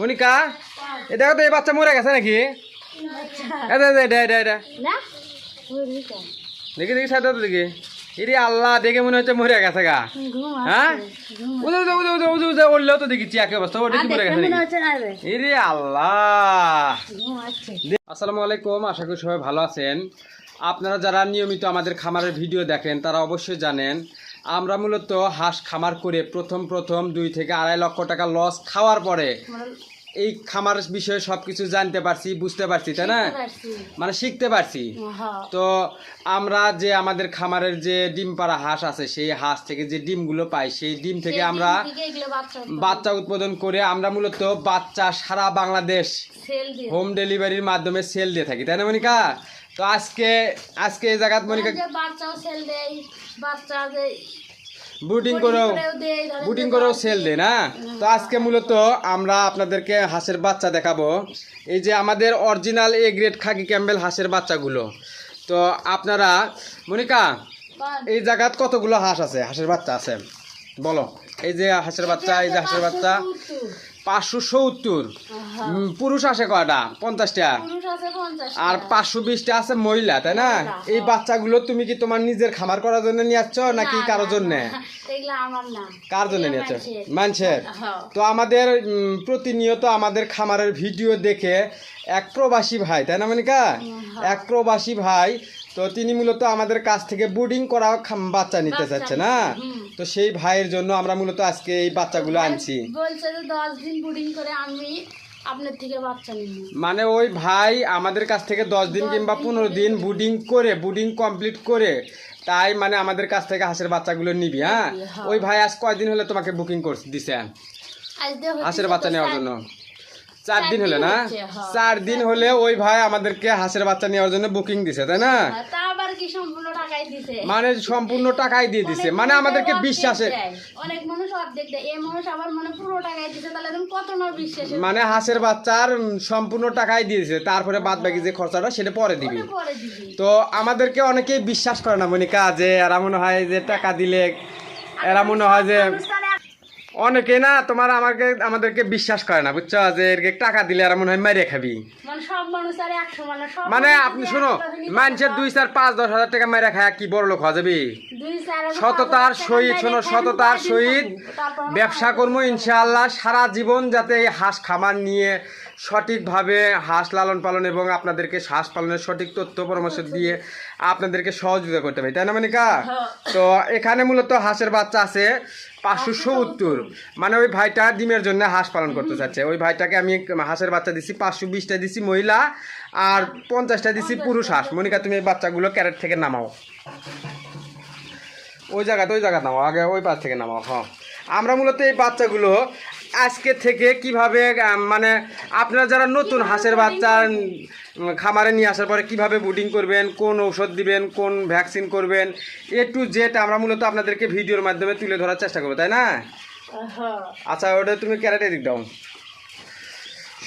মনিকা এ দেখো তো এই বাচ্চা মরে গেছে নাকি? দেখি দেখি সাথে দেখি। ইরে আল্লাহ দেখে মনে হচ্ছে মরে গেছে গা। হ্যাঁ? উদে উদে উদে উদে উদে উদে উঠলেও তো দেখি চিয়াকে অবস্থা ওটা কি মরে গেছে নাকি? হচ্ছে না রে। ইরে আল্লাহ। আসসালামু আলাইকুম আশা করি সবাই ভালো আছেন। আপনারা যারা নিয়মিত আমাদের খামারের ভিডিও দেখেন তারা অবশ্যই জানেন আমরা মূলত হাঁস খামার করে প্রথম প্রথম দুই থেকে আড়াই লক্ষ টাকা লস খাওয়ার পরে এই খামার বিষয়ে সবকিছু জানতে পারছি বুঝতে পারছি তাই না? মানে শিখতে পারছি। হ্যাঁ। তো আমরা যে আমাদের খামারের যে ডিম পাড়া হাঁস আছে সেই হাঁস থেকে যে ডিমগুলো পাই সেই ডিম থেকে আমরা বাচ্চা উৎপাদন করে। আমরা মূলত বাচ্চা সারা বাংলাদেশ হোম ডেলিভারির মাধ্যমে সেল দিয়ে থাকি তাই না মনিকা? তো আজকে আজকে এই জায়গাত মনিকা বাচ্চাও সেল দেয় বাচ্চা বুটিং করেও বুটিং করেও সেল দেয় না? তো আজকে মূলত আমরা আপনাদেরকে হাঁসের বাচ্চা দেখাবো। এই যে আমাদের original A grade khaki Campbell হাঁসের বাচ্চাগুলো। তো আপনারা মনিকা এই জায়গাত কতগুলো হাঁস আছে? হাঁসের বাচ্চা আছে। বলো এই যে হাঁসের বাচ্চা এই যে হাঁসের বাচ্চা। পাঁচশো সত্তর। পুরুষ আসে কয়টা? পঞ্চাশটা? আছে আর পাঁচশো বিশটা আছে মহিলা তাই না? এই হ্যাঁ। বাচ্চাগুলো তুমি কি তোমার নিজের খামার করার জন্য নিয়ে আসছো নাকি কারোর জন্য? কার জন্য নিয়ে আসছো? মানুষের। তো আমাদের প্রতিনিয়ত আমাদের খামারের ভিডিও দেখে এক প্রবাসী ভাই তাই না মনিকা? এক প্রবাসী ভাই তো তিনি মূলত আমাদের কাছ থেকে বুডিং করা খাম- বাচ্চা নিতে চাচ্ছে না? তো সেই ভাইয়ের জন্য আমরা মূলত আজকে এই বাচ্চাগুলো আনছি। বলছে যে দশ দিন বুডিং করে আমি আপনার থেকে বাচ্চা নিব। মানে ওই ভাই আমাদের কাছ থেকে দশ দিন কিংবা দিন পনেরো করে দিন বুডিং করে বুডিং কমপ্লিট করে তাই মানে আমাদের কাছ থেকে হাঁসের বাচ্চাগুলো নিবি হ্যাঁ? হ্যাঁ। ওই ভাই আজ কয়দিন হলে তোমাকে বুকিং করছে দিছে? হাঁসের বাচ্চা নেওয়ার জন্য। চার দিন হলে না? হ্যাঁ। চার দিন হলে ওই ভাই আমাদেরকে হাঁসের বাচ্চা নেওয়ার জন্য বুকিং দিছে তাই না? হ্যাঁ, মানে সম্পূর্ণ টাকাই দিয়ে দিছে। মানে আমাদেরকে বিশ্বাসে মানে মানে হাঁসের বাচ্চার সম্পূর্ণ টাকাই দিয়েছে তারপরে বাদ বাকি যে খরচাটা সেটা পরে দিবি। তো আমাদেরকে অনেকেই বিশ্বাস করে না মনিকা যে এরা মনে হয় যে টাকা দিলে এরা মনে হয় যে অনেকে না তোমার আমাকে আমাদেরকে বিশ্বাস করে না বুঝছ? যে এরকে টাকা দিলে আর মনে হয় মেরে খাবি। মানে মানে মানে আপনি শুনো মানুষের দুই চার পাঁচ দশ হাজার টাকা মেরে খায় কি বড় লোক হওয়া যাবি? হাজার সততার সহিত শোনো সততার সহিত ব্যবসা। কর্ম ইনশাল্লাহ সারা জীবন যাতে এই হাঁস খামার নিয়ে সঠিকভাবে হাঁস লালন পালন এবং আপনাদেরকে হাঁস পালনের সঠিক তথ্য পরামর্শ দিয়ে আপনাদেরকে সহযোগিতা করতে পারি তাই না মানিকা? হ্যাঁ। তো এখানে মূলত হাঁসের বাচ্চা আছে পাঁচশো সত্তর। মানে ওই ভাইটা ডিমের জন্য হাঁস পালন করতে চাচ্ছে। ওই ভাইটাকে আমি হাঁসের বাচ্চা দিছি পাঁচশো বিশটা দিছি মহিলা আর পঞ্চাশটা দিছি পুরুষ হাঁস। মনিকা তুমি এই বাচ্চাগুলো ক্যারেট থেকে নামাও। ওই জায়গাতে ওই জায়গা নামাও। আগে ওই পাশ থেকে নামাও হ্যাঁ আমরা মূলত এই বাচ্চাগুলো আজকে থেকে কীভাবে মানে আপনারা যারা নতুন হাঁসের বাচ্চা খামারে নিয়ে আসার পরে কীভাবে বুডিং করবেন কোন ঔষধ দিবেন কোন ভ্যাকসিন করবেন এ টু জেড আমরা মূলত আপনাদেরকে ভিডিওর মাধ্যমে তুলে ধরার চেষ্টা করব তাই না হ্যাঁ। আচ্ছা ওটা তুমি ক্যারেটে দিক দাও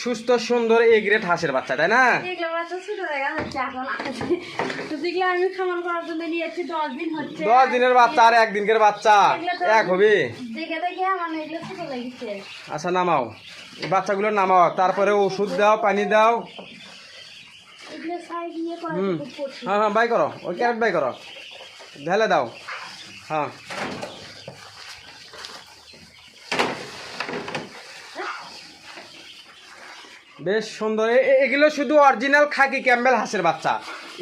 সুস্থ সুন্দর এ গ্রেড হাঁসের বাচ্চা তাই না? দশ দিনের বাচ্চা আর একদিনকার বাচ্চা এক হবে? আচ্ছা নামাও। এই বাচ্চাগুলো নামাও তারপরে ওষুধ দাও পানি দাও। হুম। হ্যাঁ হ্যাঁ বাই করো ওই ক্যারেট বাই করো। ঢেলে দাও। হ্যাঁ। বেশ সুন্দর। এগুলো শুধু অরিজিনাল খাকি ক্যাম্বেল হাঁসের বাচ্চা।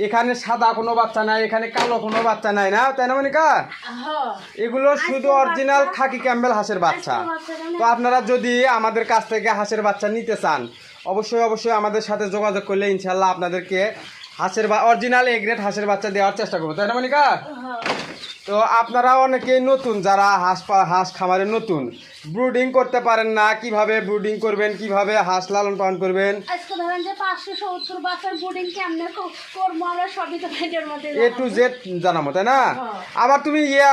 এখানে সাদা কোনো বাচ্চা নাই এখানে কালো কোনো বাচ্চা নাই না? তাই না মনিকা? হ্যাঁ। এগুলো শুধু অরিজিনাল খাকি ক্যাম্বেল হাঁসের বাচ্চা। তো আপনারা যদি আমাদের কাছ থেকে হাঁসের বাচ্চা নিতে চান অবশ্যই অবশ্যই আমাদের সাথে যোগাযোগ করলে ইনশাল্লাহ আপনাদেরকে হাঁসের বা অরিজিনাল এ গ্রেড হাঁসের বাচ্চা দেওয়ার চেষ্টা করব। তাই না মনিকা? হ্যাঁ। তো আপনারা অনেকেই নতুন যারা হাঁস হাঁস খামারে নতুন ব্রুডিং করতে পারেন না। কীভাবে ব্রুডিং করবেন কীভাবে হাঁস লালন পালন করবেন? আজকে ধরেন যে পাঁচশো সত্তর বাচ্চার কেমনে ক- আমরা সবই তো পেটের মধ্যে এ টু জেড জানাব তাই না। আবার তুমি ইয়ে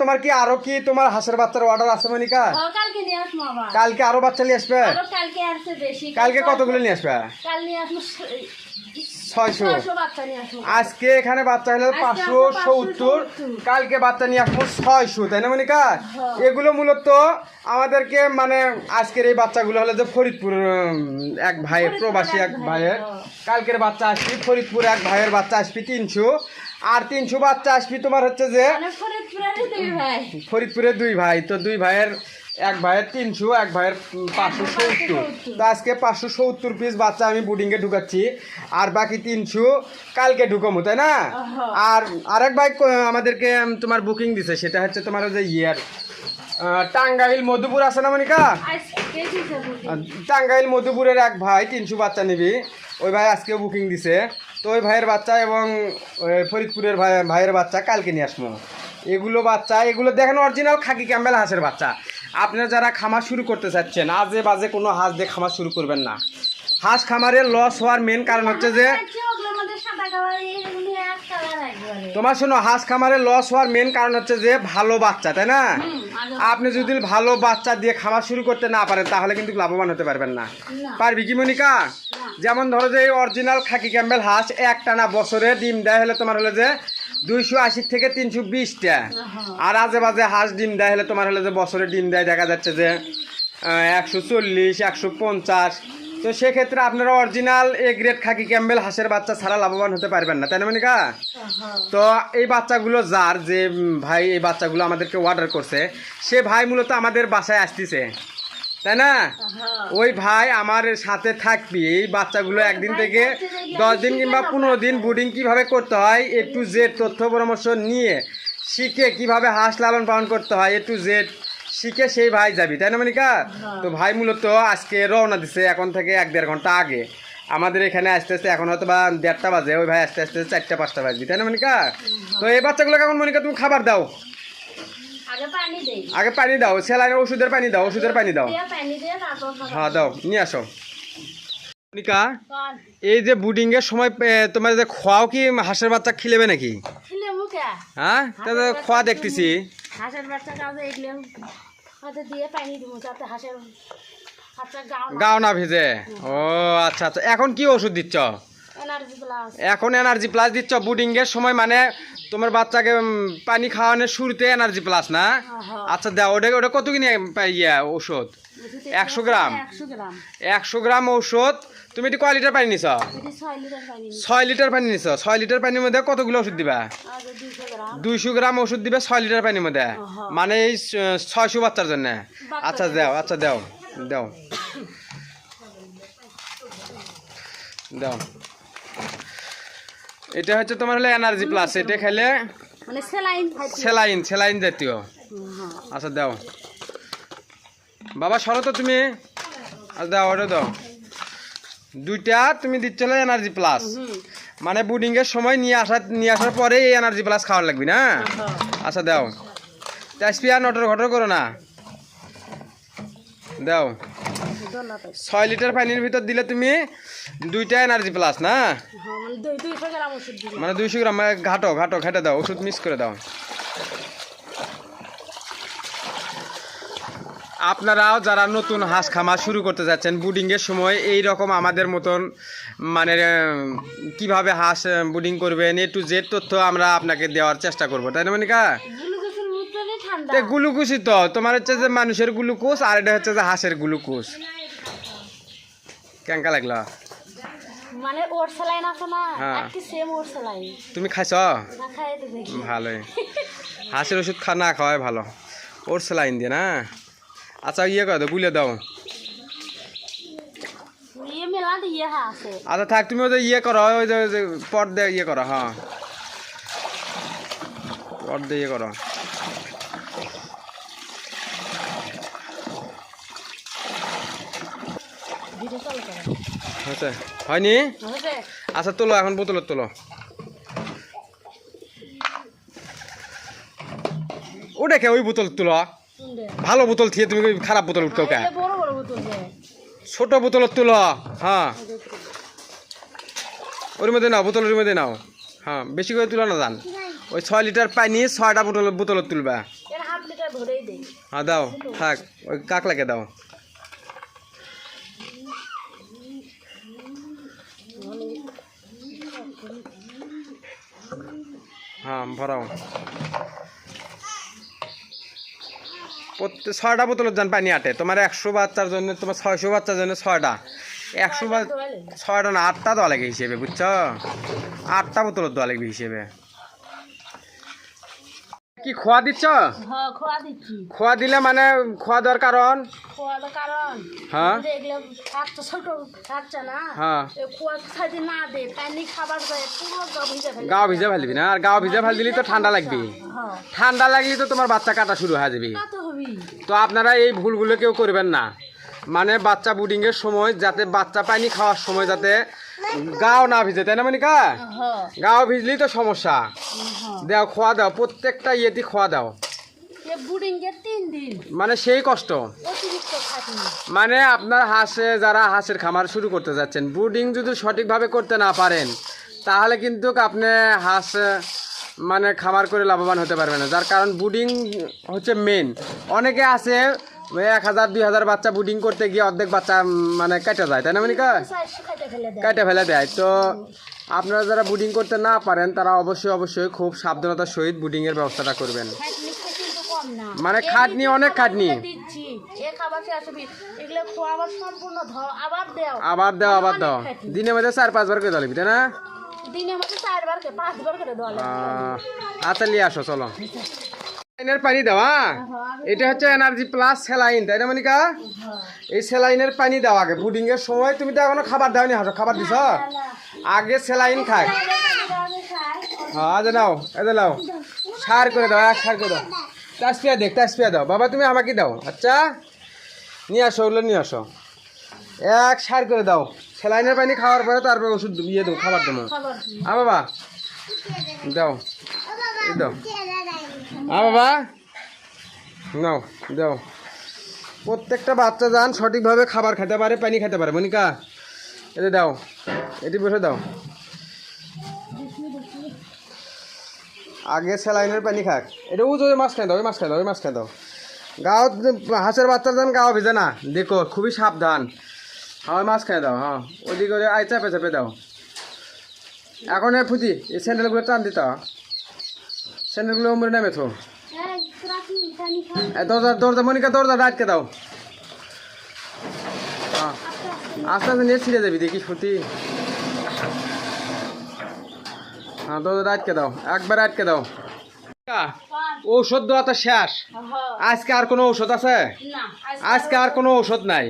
তোমার কি আরও কি তোমার হাঁসের বাচ্চার অর্ডার আছে মনিকা? কালকে নিয়ে আসব আবার। কালকে আরও বাচ্চা নিয়ে আসবে? আরও কালকে বেশি কালকে কতগুলো নিয়ে আসবে? কাল নিয়ে আসব ছয়শো। আজকে এখানে বাচ্চা হলো পাঁচশো সত্তর কালকে বাচ্চা নিয়ে আসব ছয়শো তাই না মনিকা? হ্যাঁ। এগুলো মূলত আমাদেরকে মানে আজকের এই বাচ্চাগুলো হলো যে ফরিদপুর এক ভাইয়ের প্রবাসী এক ভাইয়ের, হ্যাঁ। কালকের বাচ্চা আসবি ফরিদপুর এক ভাইয়ের বাচ্চা আসবি তিনশো। আর তিনশো বাচ্চা আসবি তোমার হচ্ছে যে মানে ফরিদপুরের দুই ভাই তো দুই ভাইয়ের এক ভাইয়ের তিনশো এক ভাইয়ের পাঁচশো সত্তর। তো আজকে পাঁচশো সত্তর পিস বাচ্চা আমি বুডিংয়ে ঢুকাচ্ছি আর বাকি তিনশো কালকে ঢুকামো তাই না। আর আরেক ভাই আমাদেরকে তোমার বুকিং দিছে সেটা হচ্ছে তোমার ওই যে ইয়ের টাঙ্গাইল মধুপুর আছে না মনিকা? টাঙ্গাইল মধুপুরের এক ভাই তিনশো বাচ্চা নিবি ওই ভাই আজকেও বুকিং দিছে। তো ওই ভাইয়ের বাচ্চা এবং ফরিদপুরের ভাই ভাইয়ের বাচ্চা কালকে নিয়ে আসব। এগুলো বাচ্চা এগুলো দেখেন অরিজিনাল খাকি ক্যাম্বেল হাঁসের বাচ্চা। আপনারা যারা খামার শুরু করতে চাচ্ছেন আজে বাজে কোনো হাঁস দিয়ে খামার শুরু করবেন না। হাঁস খামারের লস হওয়ার মেন কারণ হচ্ছে যে তোমার শোনো হাঁস খামারের লস হওয়ার মেন কারণ হচ্ছে যে ভালো বাচ্চা তাই না? আপনি যদি ভালো বাচ্চা দিয়ে খামার শুরু করতে না পারেন তাহলে কিন্তু লাভবান হতে পারবেন না। পারবি কি মনিকা? যেমন ধরো যে অরিজিনাল খাকি ক্যাম্বেল হাঁস একটা না বছরে ডিম দেয় হলে তোমার হলে যে দুইশো আশি থেকে তিনশো বিশটা। আর আজে বাজে হাঁস ডিম দেয় হলে তোমার হলে যে বছরে ডিম দেয় দেখা যাচ্ছে যে একশো চল্লিশ একশো পঞ্চাশ। তো সেক্ষেত্রে আপনারা original A grade khaki Campbell হাঁসের বাচ্চা ছাড়া লাভবান হতে পারবেন না তাই না মনিকা। তো এই বাচ্চাগুলো যার যে ভাই এই বাচ্চাগুলো আমাদেরকে অর্ডার করছে সে ভাই মূলত আমাদের বাসায় আসতেছে। তাই না? ওই ভাই আমার সাথে থাকবি। এই বাচ্চাগুলো একদিন থেকে দশ দিন কিংবা পনেরো দিন বুডিং কীভাবে করতে হয় এ টু জেড তথ্য পরামর্শ নিয়ে শিখে কীভাবে হাঁস লালন পালন করতে হয় এ টু জেড শিখে সেই ভাই যাবি। তাই না মনিকা? তো ভাই মূলত আজকে রওনা দিছে এখন থেকে এক দেড় ঘণ্টা আগে। আমাদের এখানে আসতে আসতে এখন হয়তো বা দেড়টা বাজে ওই ভাই আসতে আসতে চারটা পাঁচটা বাজবি। তাই না মনিকা? তো এই বাচ্চাগুলো কেমন মনিকা? তুমি খাবার দাও। আগে পানি দাও স্যালাইনের ওষুধের পানি দাও ওষুধের পানি দাও। হ্যাঁ দাও নিয়ে আসো। কর। এই যে বুডিং এর সময় তোমার যে খোয়াও কি হাঁসের বাচ্চা খিলেবে নাকি? হ্যাঁ? তাহলে খোয়া দেখতেছি। হাঁসের বাচ্চা কাজে এগুলো হয়তো দিয়ে পানি হাঁসের হাঁসের গাও না ভেজে। ও আচ্ছা আচ্ছা। এখন কি ওষুধ দিচ্ছ? এখন এনার্জি প্লাস দিচ্ছ বুডিং এর সময় মানে তোমার বাচ্চাকে পানি খাওয়ানোর শুরুতে এনার্জি প্লাস না? হ্যাঁ। আচ্ছা দাও ওটা ওটা কত কিনে ইয়া ওষুধ একশো গ্রাম। একশো গ্রাম। ঔষধ। তুমি এটি কয় লিটার পানি নিছ? ছয় লিটার পানি নিছ। ছয় লিটার পানির মধ্যে কতগুলো ওষুধ দিবা? দুইশো গ্রাম। ওষুধ দিবে ছয় লিটার পানির মধ্যে। মানে এই ছয়শো বাচ্চার জন্য। আচ্ছা দাও আচ্ছা দাও দাও। দাও। এটা হচ্ছে তোমার হলো এনার্জি প্লাস এটা খেলে মানে সেলাইন স্যালাইন স্যালাইন জাতীয়। আচ্ছা দাও। বাবা সরো তো তুমি। আচ্ছা দাও ওটা দাও। দুইটা তুমি দিচ্ছ এনার্জি প্লাস মানে বুডিং এর সময় নিয়ে আসা নিয়ে আসার পরে এই এনার্জি প্লাস খাওয়ার লাগবে না? আচ্ছা দাও। তেজপি আর নটর ঘটর করো না। দাও। ছয় লিটার পানির ভিতর দিলে তুমি দুইটা এনার্জি প্লাস না? মানে দুইশো গ্রাম ওষুধ দিবি। মানে দুইশো গ্রাম মানে ঘাটো ঘাটো ঘেটে দাও ওষুধ মিক্স করে দাও। আপনারাও যারা নতুন হাঁস খামার শুরু করতে যাচ্ছেন বুডিংয়ের সময় এই রকম আমাদের মতন মানে কীভাবে হাঁস বুডিং করবেন এ টু জেড তথ্য আমরা আপনাকে দেওয়ার চেষ্টা করব তাই না মনিকা? গ্লুকোজই তো তোমার হচ্ছে যে মানুষের গ্লুকোজ আর এটা হচ্ছে যে হাঁসের গ্লুকোজ। কেঙ্কা লাগল? মানে ওর সেলাইন আছে না হ্যাঁ। সেম ওর সেলাইন তুমি খাইছ? না খাই তো দেখি ভালোই। হাঁসের ওষুধ খা না খাওয়াই ভালো। ওর স্যালাইন দিয়ে না? আচ্ছা ইয়ে করে দাও গুলে দাও। ইয়ে দিয়ে হ্যাঁ আচ্ছা থাক তুমি যে ইয়ে করো ওই যে দিয়ে ইয়ে করো হ্যাঁ। পট দিয়ে ইয়ে করো ভিডিও চালু করে হয়েছে। হয়নি? আচ্ছা তোলো এখন বোতলের তোলো। ওটা কে? ওই বোতল তোলো। ভালো বোতল থিয়ে তুমি খারাপ বোতল উঠকেও কে বোতল ছোট বোতলের তুলো। হ্যাঁ। ওর মধ্যে নাও বোতলের মধ্যে নাও। হ্যাঁ বেশি করে তুলো না যান ওই ছয় লিটার পানি ছয়টা বোতল বোতলত তুলবা। হ্যাঁ দাও থাক। ওই কাকলাকে দাও। হ্যাঁ ভরাও। প্রত্যেক ছয়টা বোতলের যান পানি আটে। তোমার একশো বাচ্চার জন্য তোমার ছয়শো বাচ্চার জন্য ছয়টা। একশো বা ছয়টা না আটটা দেওয়া লাগে হিসেবে বুঝছ? আটটা বোতলের দেওয়া লাগবে হিসেবে। কি খোয়া দিচ্ছ হ্যাঁ খোয়া দিচ্ছি খোয়া দিলে মানে খোয়া দেওয়ার কারণ খোয়ার কারণ হ্যাঁ দেখলে বাচ্চা ছোট না হ্যাঁ খোয়া না দে পানি খাবার দেয় পুরো গা ভিজে ফেলে গাও ভিজে ফেল দিবি না? আর গাও ভিজে ফেল দিলি তো ঠান্ডা লাগবে। হ্যাঁ ঠান্ডা লাগলে তো তোমার বাচ্চা কাটা শুরু হয়ে যাবে। তো আপনারা এই ভুলগুলো কেউ করবেন না। মানে বাচ্চা বুডিংয়ের সময় যাতে বাচ্চা পানি খাওয়ার সময় যাতে গাও না ভিজে তাই না মনিকা? হ্যাঁ। গাও ভিজলেই তো সমস্যা। হ্যাঁ। দাও খোয়া দাও প্রত্যেকটা ইয়েতে খোয়া দাও। বুডিং মানে সেই কষ্ট। মানে আপনার হাঁসে যারা হাঁসের খামার শুরু করতে যাচ্ছেন ব্রুডিং যদি সঠিকভাবে করতে না পারেন তাহলে কিন্তু আপনি হাঁস মানে খামার করে লাভবান হতে পারবেন না। যার কারণ ব্রুডিং হচ্ছে মেন অনেকে আছে এক হাজার দুই হাজার বাচ্চা ব্রুডিং করতে গিয়ে অর্ধেক বাচ্চা মানে কেটে যায় তাই না মানে কেটে ফেলে দেয়। তো আপনারা যারা ব্রুডিং করতে না পারেন তারা অবশ্যই অবশ্যই খুব সাবধানতার সহিত ব্রুডিংয়ের ব্যবস্থাটা করবেন। মানে খাটনি অনেক খাটনি। আবার দেও। আবার দাও খাটনি। দিনের মধ্যে চার পাঁচবার করে দিবি তাই না? দিনে আচ্ছা নিয়ে আসো চলো। স্যালাইনের পানি দেওয়া? এটা হচ্ছে এনার্জি প্লাস স্যালাইন তাই না মনিকা? এই স্যালাইনের পানি দাও আগে। বুডিং এর সময় তুমি তো এখনও খাবার দাওনি হাসো খাবার দিছ? আগে স্যালাইন খায়। হ্যাঁ নাও এদে নাও। সার করে দাও এক সার করে দাও। তাসপিয়া দেখ তাসপিয়া দাও। বাবা তুমি আমাকে দাও। আচ্ছা নিয়ে আসো ওগুলো নিয়ে আসো। এক সার করে দাও। স্যালাইনের পানি খাওয়ার পরে তারপরে ওষুধ ইয়ে দেবো খাবার দেবো। আ বাবা দাও। দাও। বাবা। নাও, দাও। প্রত্যেকটা বাচ্চা যান, সঠিকভাবে খাবার খেতে পারে, পানি খেতে পারে, মনিকা। এতে দাও, এটি বসে দাও। আগে স্যালাইনের পানি খাক। এটা উজো মাছ খাই দাও, ওই মাছ খাই দাও, ওই মাছ খাই দাও। গাও, হাঁসের বাচ্চা যান, গাও ভিজে না। দেখো, খুবই সাবধান। হ্যাঁ মাছ খাই দাও হ্যাঁ। ওদিকে আই চাপে চাপে দাও। এখন ফুটি, এই স্যান্ডেলগুলো টান দিত। স্যান্ডেলগুলো মরে নেমে এ দরজা দরজা মনিকা দরজা আটকে দাও। হ্যাঁ আস্তে আস্তে নিয়ে ছিঁড়ে যাবি দেখি ফুটি হ্যাঁ দরজা আটকে দাও একবার আটকে দাও। ঔষধ দেওয়া তো শেষ। আজকে আর কোনো ঔষধ আছে? আজকে আর কোনো ঔষধ নাই।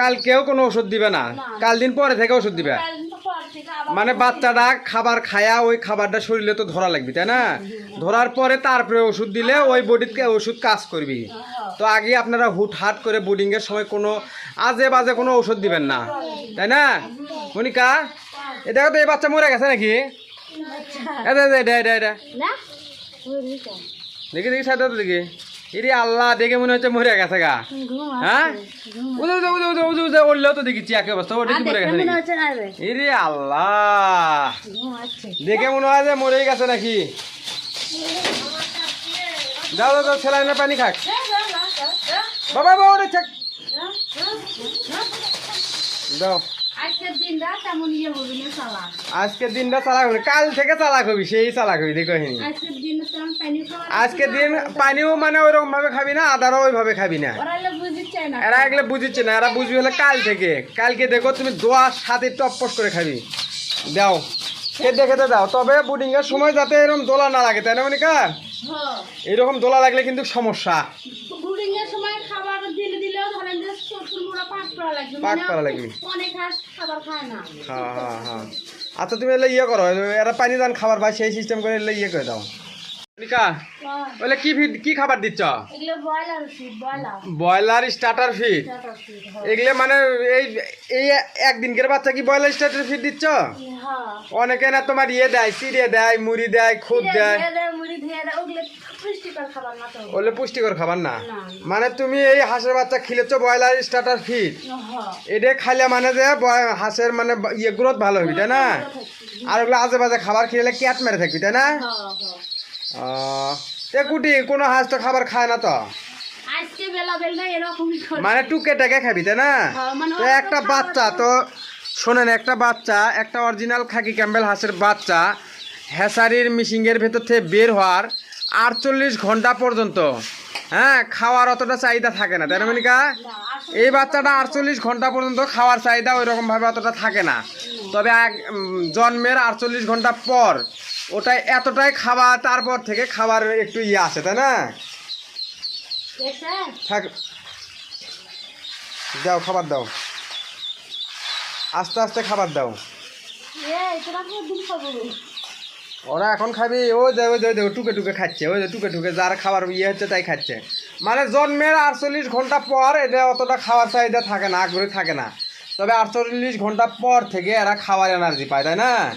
কালকেও কোনো ওষুধ দিবে না। কাল দিন পরে থেকে ওষুধ দিবে। মানে বাচ্চাটা খাবার খায়া ওই খাবারটা শরীরে তো ধরা লাগবে তাই না? ধরার পরে তারপরে ওষুধ দিলে ওই বডিতে ওষুধ কাজ করবি। তো আগে আপনারা হুটহাট করে বোর্ডিং এর সময় কোনো আজে বাজে কোনো ওষুধ দিবেন না তাই না? মনিকা এ দেখো তো এই বাচ্চা মরে গেছে নাকি? দেখি দেখি সাথে দেখি। ইরে আল্লাহ দেখে মনে হচ্ছে মরে গেছে গা। হ্যাঁ? উদে উদে উদে উদে উদে উঠলেও তো দেখেছি একই অবস্থা। ওটা কি মরে গেছে ইরে আল্লাহ। দেখে মনে হয় যে মরেই গেছে নাকি? দাও দাও স্যালাইনের পানি খাক। বাবা বাবা ওরে থাক দাও। আজকের দিনটা তেমন ইয়ে হবি না আজকের দিনটা চালাক হবি কাল থেকে চালাক হবি সেই চালাক হবি দেখো হিনি আজকের দিন পানি আজকের দিন পানিও মানে ওইরকম ভাবে খাবি না আদারও ওইভাবে খাবি না। এরা এগুলো বুঝিচ্ছে না এরা বুঝবি হলে কাল থেকে। কালকে দেখো তুমি দোয়ার সাথে টপপট করে খাবি। দাও। খেতে খেতে দাও। তবে বুডিং এর সময় যাতে এরকম দোলা না লাগে তাই না মনিকা? হ্যাঁ। এরকম দোলা লাগলে কিন্তু সমস্যা। ব্রুডিং এর সময় খাবার দিলে দিলেও ধরেন যে চতুর মোড়া পাক করা লাগবে। হ্যাঁ হ্যাঁ আচ্ছা তুমি এলে ইয়ে করো এরা পানি দান খাবার পাই সেই সিস্টেম করে এলে ইয়ে করে দাও। হ্যাঁ, বলে কি ফিড কি খাবার দিচ্ছ? Broiler starter feed? চাটা এগুলো মানে এই এই একদিনকের বাচ্চা কি ব্রয়লার স্টার্টার ফিড দিচ্ছ? হ্যাঁ। অনেকে না তোমার ইয়ে দেয় চিড়ে দেয় মুড়ি দেয় খুদ দেয়। ওগুলো পুষ্টিকর খাবার না। মানে তুমি এই হাঁসের বাচ্চা খিলেছ ব্রয়লার স্টার্টার ফিড? হ্যাঁ। এটা খাইলে মানে যে হাঁসের মানে ইয়ে গ্রোথ ভালো হবি তাই না? আর ওগুলো আজে বাজে খাবার খেলে ক্যাট মেরে থাকবি তাই না? হ্যাঁ কুটি কোনো হাঁস তো খাবার খায় না তো? মানে টুকে টাকে খাবি তাই না? হ্যাঁ, মানে তো একটা বাচ্চা তো শোনেন একটা বাচ্চা একটা অরিজিনাল খাকি ক্যাম্বেল হাঁসের বাচ্চা হ্যাসারির মিশিংয়ের ভেতর থেকে বের হওয়ার আটচল্লিশ ঘণ্টা পর্যন্ত হ্যাঁ খাওয়ার অতটা চাহিদা থাকে না তাই না মনিকা? এই বাচ্চাটা আটচল্লিশ ঘণ্টা পর্যন্ত খাওয়ার চাহিদা ওই রকমভাবে অতটা থাকে না। তবে এক জন্মের আটচল্লিশ ঘণ্টা পর ওটাই এতটাই খাবার তারপর থেকে খাবার একটু ইয়ে আসে তাই না? থাক। দাও খাবার দাও। আস্তে আস্তে খাবার দাও। ওরা এখন খাবি ওই দে ওই দে দে, টুকে টুকে খাচ্ছে ওই যে টুকে টুকে যার খাবার ইয়ে হচ্ছে তাই খাচ্ছে। মানে জন্মের আটচল্লিশ ঘণ্টা পর এদের অতটা খাওয়ার চাহিদা থাকে না আগ্রহী থাকে না। তবে আটচল্লিশ ঘণ্টা পর থেকে এরা খাওয়ার এনার্জি পায় তাই না?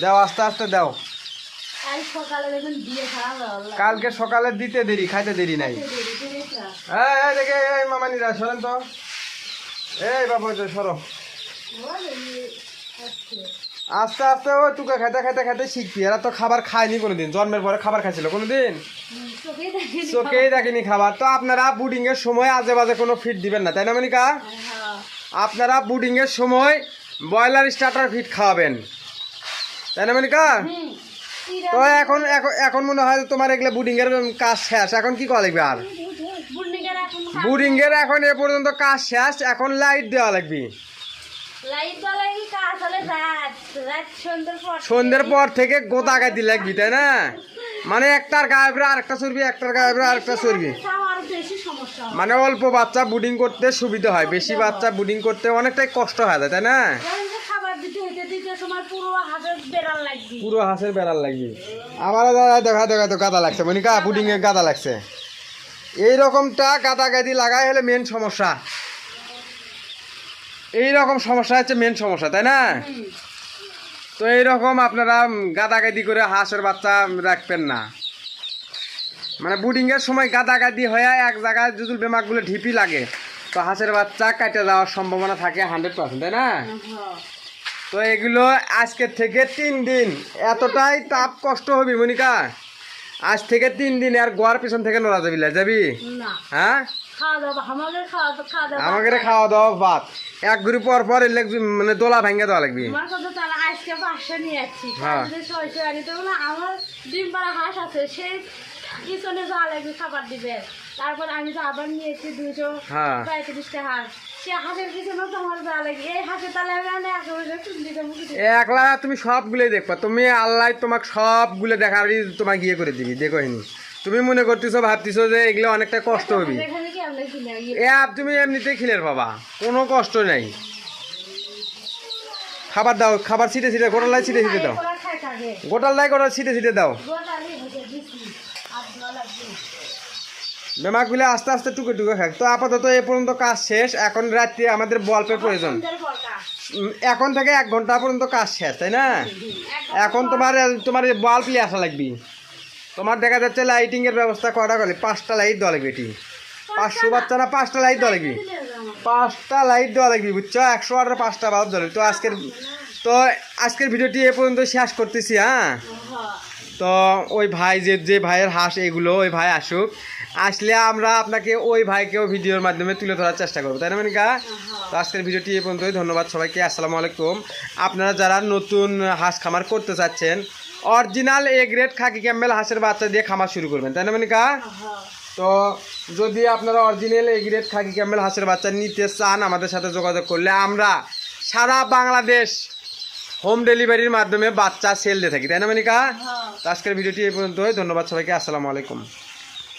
দাও আস্তে আস্তে দাও। কালকে সকালে দিতে দেরি খাইতে দেরি নাই। এই দেখে এই মামানিরা সরেন তো। এই বাবু সরো। আস্তে আস্তে ও টুকে খাইতে খাইতে খাইতে শিখবি এরা তো খাবার খায়নি কোনোদিন জন্মের পরে খাবার খাইছিল কোনোদিন। চোখে চোখেই দেখেনি খাবার। তো আপনারা বুডিং এর সময় আজে বাজে কোনো ফিট দিবেন না তাই না মনিকা? হ্যাঁ। আপনারা বুডিং এর সময় ব্রয়লার স্টার্টার ফিট খাওয়াবেন। তাই না মনিকা? তো এখন এখন- মনে হয় তোমার এগুলো বুডিং এর কাজ শেষ। এখন কি করা লাগবে আর? বুডিং এর এখন এ পর্যন্ত কাজ শেষ। এখন লাইট দেওয়া লাগবে। সন্ধ্যের পর থেকে। গোতা গাইতে লাগবি তাই না? মানে একটার গায়ে আরেকটা চর্বি একটার গায়ে আরেকটা চর্বি হয়। মানে অল্প বাচ্চা বুডিং করতে সুবিধা হয়। বেশি বাচ্চা বুডিং করতে অনেকটাই কষ্ট হয় তাই না? পুরো হাঁসের বেড়াল লাগবে। আমার দাদা দেখা দেখা তো গাদা লাগছে। মনিকা বুডিং এ গাদা লাগছে। এই রকমটা গাদা গাদি লাগাই হলে মেন সমস্যা। এই রকম সমস্যা হচ্ছে মেন সমস্যা তাই না। তো এইরকম আপনারা গাদা গাদি করে হাঁসের বাচ্চা রাখবেন না। মানে বুডিং এর সময় গাদা গাদি হয়ে এক জায়গায় জুজুল বেমাকগুলো ঢিপি লাগে। তো হাঁসের বাচ্চা কাটে যাওয়ার সম্ভাবনা থাকে হান্ড্রেড পার্সেন্ট তাই না? হ্যাঁ। তো এগুলো আজকে থেকে তিন দিন। এতটাই তাপ কষ্ট হবি মনিকা? আজ থেকে তিন দিন আর গোয়ার পিছন থেকে নড়া যাবি যাবি? হ্যাঁ? দাওয়া আমাদের খাওয়া দাওয়া আমাকে খাওয়া দাওয়া ভাত এক ঘুরি পর পর একটু- মানে দোলা ভেঙে দেওয়া লাগবি। হ্যাঁ। যদি ছয়শো আনি তো বলে আমার ডিম পাড়া হাঁস আছে সেই পিছনে যাওয়া লাগবে খাবার দিবে। তারপর আমি তো আবার নিয়েছি দুশো হ্যাঁ। পঁয়ত্রিশটা হাঁস। একলা তুমি সবগুলোই দেখবা। তুমি আল্লাহ তোমাকে সবগুলো দেখারই তোমাকে ইয়ে করে দিবি দেখো তুমি মনে করতেছো ভাবতেছো যে এগুলো অনেকটা কষ্ট হবে। এ তুমি এমনিতেই খিলের পাবা কোনো কষ্ট নেই। খাবার দাও খাবার ছিটে ছিটে গোটালাই ছিটে ছিটে দাও। গোটালাই গোটা ছিটে ছিটে দাও গোটালি হয়েছে দিচ্ছি আর দেওয়া লাগবে বেমাকগুলো আস্তে আস্তে টুকে টুকে খাক তো আপাতত এ পর্যন্ত কাজ শেষ। এখন রাত্রে আমাদের বল্পের প্রয়োজন। এখন থেকে এক ঘণ্টা পর্যন্ত কাজ শেষ তাই না? এখন তোমার তোমার বাল্ব নিয়ে আসা লাগবে। তোমার দেখা যাচ্ছে লাইটিংয়ের ব্যবস্থা করা গেলে পাঁচটা লাইট দেওয়া লাগবে এটি। পাঁচশো বাচ্চা না পাঁচটা লাইট দেওয়া লাগবে? পাঁচটা লাইট দেওয়া লাগবে বুঝছ? একশো আটটা পাঁচটা বাল্ব দেওয়া লাগবে তো আজকের তো আজকের ভিডিওটি এ পর্যন্ত শেষ করতেছি হ্যাঁ? হ্যাঁ। তো ওই ভাই যে যে ভাইয়ের হাঁস এগুলো ওই ভাই আসুক। আসলে আমরা আপনাকে ওই ভাইকেও ভিডিওর মাধ্যমে তুলে ধরার চেষ্টা করব তাই না মানিকা? তো আজকের ভিডিওটি এ পর্যন্তই ধন্যবাদ সবাইকে আসসালামু আলাইকুম। আপনারা যারা নতুন হাঁস খামার করতে চাচ্ছেন original A grade khaki Campbell হাঁসের বাচ্চা দিয়ে খামার শুরু করবেন তাই না মানিকা? হ্যাঁ। তো যদি আপনারা original A grade khaki Campbell হাঁসের বাচ্চা নিতে চান আমাদের সাথে যোগাযোগ করলে আমরা সারা বাংলাদেশ হোম ডেলিভারির মাধ্যমে বাচ্চা সেল দিয়ে থাকি তাই না মানিকা? হ্যাঁ। তো আজকের ভিডিওটি এই পর্যন্তই ধন্যবাদ সবাইকে আসসালামু আলাইকুম।